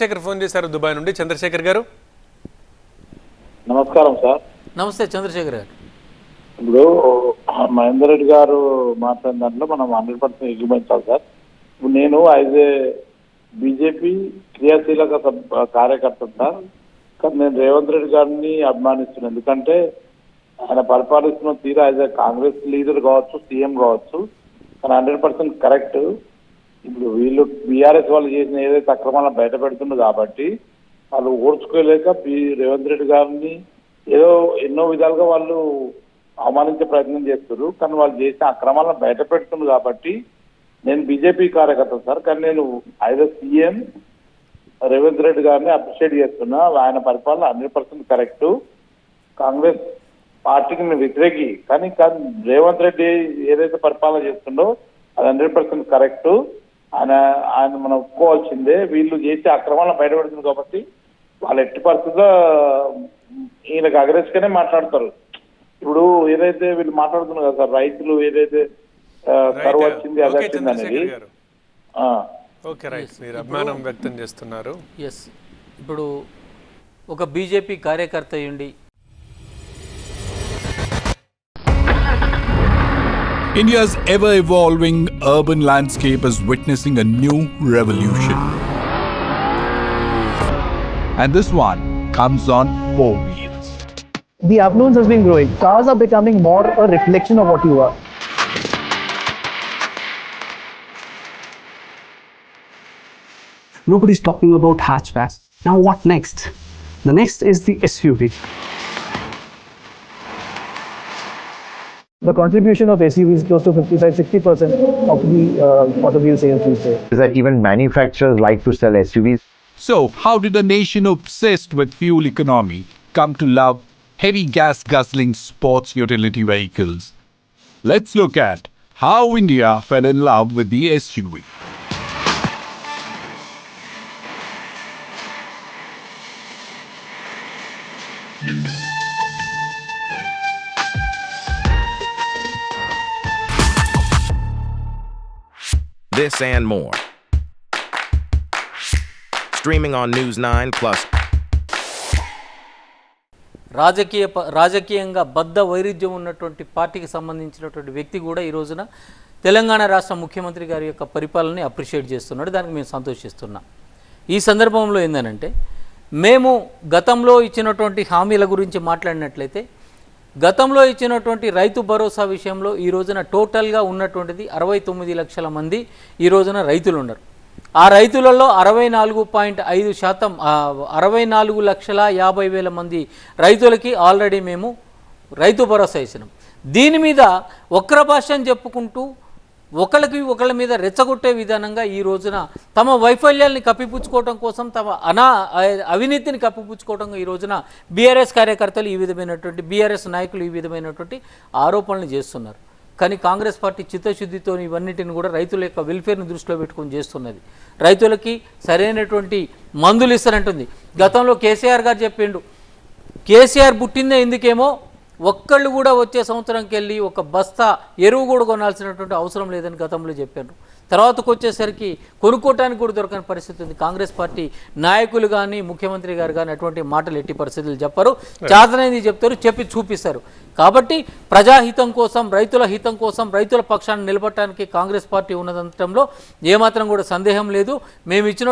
Chandrasekhar phone చేశారు Dubai నుండి. చంద్రశేఖర్ గారు. నమస్కారం సార్. నమస్తే చంద్రశేఖర్ గారు. ఇప్పుడు మహేందర్ రెడ్డి గారు మాట్లాడిన దాంట్లో మనం హండ్రెడ్ పర్సెంట్ ఎగ్రిమెంటాలి సార్. ఇప్పుడు నేను యాజ్ ఏ బీజేపీ క్రియాశీలక కార్యకర్త సార్ కానీ నేను రేవంత్ రెడ్డి గారిని అభిమానిస్తున్నాను. ఎందుకంటే ఆయన పరిపాలిస్తున్న తీరు యాజ్ ఏ కాంగ్రెస్ లీడర్ కావచ్చు సీఎం కావచ్చు కానీ హండ్రెడ్ పర్సెంట్ కరెక్ట్. ఇప్పుడు వీళ్ళు బీఆర్ఎస్ వాళ్ళు చేసిన ఏదైతే అక్రమాలను బయట పెడుతుండ్రు కాబట్టి వాళ్ళు ఓడ్చుకోలేక బి రేవంత్ రెడ్డి గారిని ఏదో ఎన్నో విధాలుగా వాళ్ళు అవమానించే ప్రయత్నం చేస్తారు. కానీ వాళ్ళు చేసిన అక్రమాలను బయట పెడుతున్నారు కాబట్టి నేను బీజేపీ కార్యకర్త సార్ కానీ నేను ఐదో సీఎం రేవంత్ రెడ్డి గారిని అప్రిషియేట్ చేస్తున్నా. ఆయన పరిపాలన హండ్రెడ్ పర్సెంట్ కరెక్ట్. కాంగ్రెస్ పార్టీకి నేను వ్యతిరేకి. కానీ కానీ రేవంత్ రెడ్డి ఏదైతే పరిపాలన చేస్తుండో అది హండ్రెడ్ పర్సెంట్ కరెక్ట్. ఆయన ఆయన మనం ఒప్పుకోవాల్సిందే. వీళ్ళు చేసే అక్రమాలను బయటపెడుతుంది కాబట్టి వాళ్ళు ఎట్టి పరిస్థితుల్లో ఈయనకు అగ్రెస్ గానే మాట్లాడతారు. ఇప్పుడు ఏదైతే వీళ్ళు మాట్లాడుతున్నారు కదా సార్ రైతులు ఏదైతే కరువు వచ్చింది అది వచ్చింది అనేది. చంద్రశేఖర్ గారు. ఆ, ఓకే రైట్. మీరు అభిమానం వ్యక్తం చేస్తున్నారు. ఎస్ ఇప్పుడు ఒక బీజేపీ కార్యకర్త అయ్యుండి India's ever evolving urban landscape is witnessing a new revolution. And this one comes on four wheels. the affluence has been growing. Cars are becoming more a reflection of what you are. Nobody's talking about hatchbacks. Now, what next? The next is the SUV. The contribution of SUVs is close to 55 60% of the uh, automobile sales these days. is that even manufacturers like to sell SUVs. So, how did a nation obsessed with fuel economy come to love heavy gas guzzling sports utility vehicles? Let's look at how India fell in love with the SUV. This and more. Streaming on News 9 Plus. రాజకీయ ప- రాజకీయంగా బద్ధ వైరుధ్యం ఉన్నటువంటి పార్టీకి సంబంధించినటువంటి వ్యక్తి కూడా ఈ రోజున తెలంగాణ రాష్ట్ర ముఖ్యమంత్రి గారి యొక్క పరిపాలనని అప్రిషియేట్ చేస్తున్నాడు దానికి మేము సంతోషిస్తున్నాం ఈ సందర్భంలో ఏందనంటే మేము గతంలో ఇచ్చినటువంటి హామీల గురించి మాట్లాడినట్లయితే గతంలో ఇచ్చినటువంటి రైతు భరోసా విషయంలో ఈ రోజున టోటల్గా ఉన్నటువంటిది అరవై తొమ్మిది లక్షల మంది ఈ రోజున రైతులు ఉన్నారు ఆ రైతులలో అరవై నాలుగు పాయింట్ ఐదు శాతం అరవై నాలుగు లక్షల యాభై వేల మంది రైతులకి ఆల్రెడీ మేము రైతు భరోసా ఇచ్చినాం. దీని మీద వక్ర భాష చెప్పుకుంటూ ఒకళ్ళకి ఒకళ్ళ మీద రెచ్చగొట్టే విధానంగా ఈ రోజున తమ వైఫల్యాల్ని కప్పిపుచ్చుకోవడం కోసం తమ అనా అవినీతిని కప్పిపుచ్చుకోవడం ఈ రోజున బీఆర్ఎస్ కార్యకర్తలు ఈ విధమైనటువంటి బీఆర్ఎస్ నాయకులు ఈ విధమైనటువంటి ఆరోపణలు చేస్తున్నారు. కానీ కాంగ్రెస్ పార్టీ చిత్తశుద్ధితో ఇవన్నిటిని కూడా రైతుల యొక్క వెల్ఫేర్ని దృష్టిలో పెట్టుకొని చేస్తున్నది. రైతులకి సరైనటువంటి మందులు ఇస్తారంటుంది. గతంలో కేసీఆర్ గారు చెప్పిండు కేసీఆర్ పుట్టిందే ఎందుకేమో ఒక్కళ్ళు కూడా వచ్చే సంవత్సరంకి వెళ్ళి ఒక బస్తా ఎరువు కూడా కొనాల్సినటువంటి అవసరం లేదని గతంలో చెప్పారు. తర్వాతకు వచ్చేసరికి కొనుక్కోవటానికి కూడా దొరకని పరిస్థితి ఉంది. కాంగ్రెస్ పార్టీ నాయకులు కానీ ముఖ్యమంత్రి గారు కానీ అటువంటి మాటలు ఎట్టి పరిస్థితులు చెప్పరు. చాదనైంది చెప్తారు చెప్పి చూపిస్తారు. కాబట్టి ప్రజాహితం కోసం రైతుల హితం కోసం రైతుల పక్షాన్ని నిలబడటానికి కాంగ్రెస్ పార్టీ ఉన్నదంటంలో ఏమాత్రం కూడా సందేహం లేదు. మేము ఇచ్చిన